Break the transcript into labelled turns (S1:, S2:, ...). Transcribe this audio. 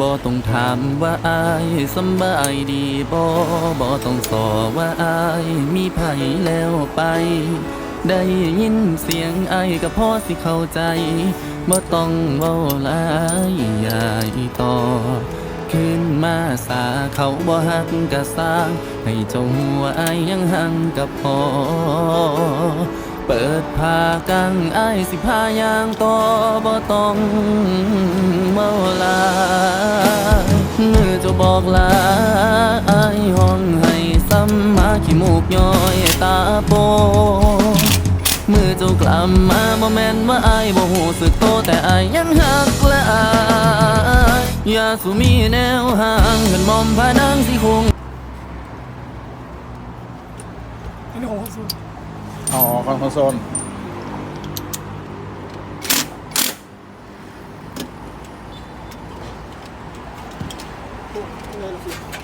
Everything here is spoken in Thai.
S1: บ่ต้องถามว่าอายสบายดีบ่บ่ต้องสอว่าอายมีไผแล้วไป ได้ยินเสียงอายก็พอสิเข้าใจบ่ต้องเว้าหลายยายต่อขึ้นมาสาเขาบ่ฮักกะสร้าง ให้เจงหัวไอายยังหังกับพอเปิดผ้ากังไอายสิพายางต่อบ่ต้องเมา อกลาไอายห้องให้ซ้ำมาขี้มูกย้อยตาโปมือเจ้ากลับมาบ่แม่นว่าอายบ่หูสึกโตแต่อายยังหักและอายอย่าสูมีแนวห่างขึ้นมอมพานังสิคง
S2: อันนี้ขอคอนโซล
S3: อ๋อคอ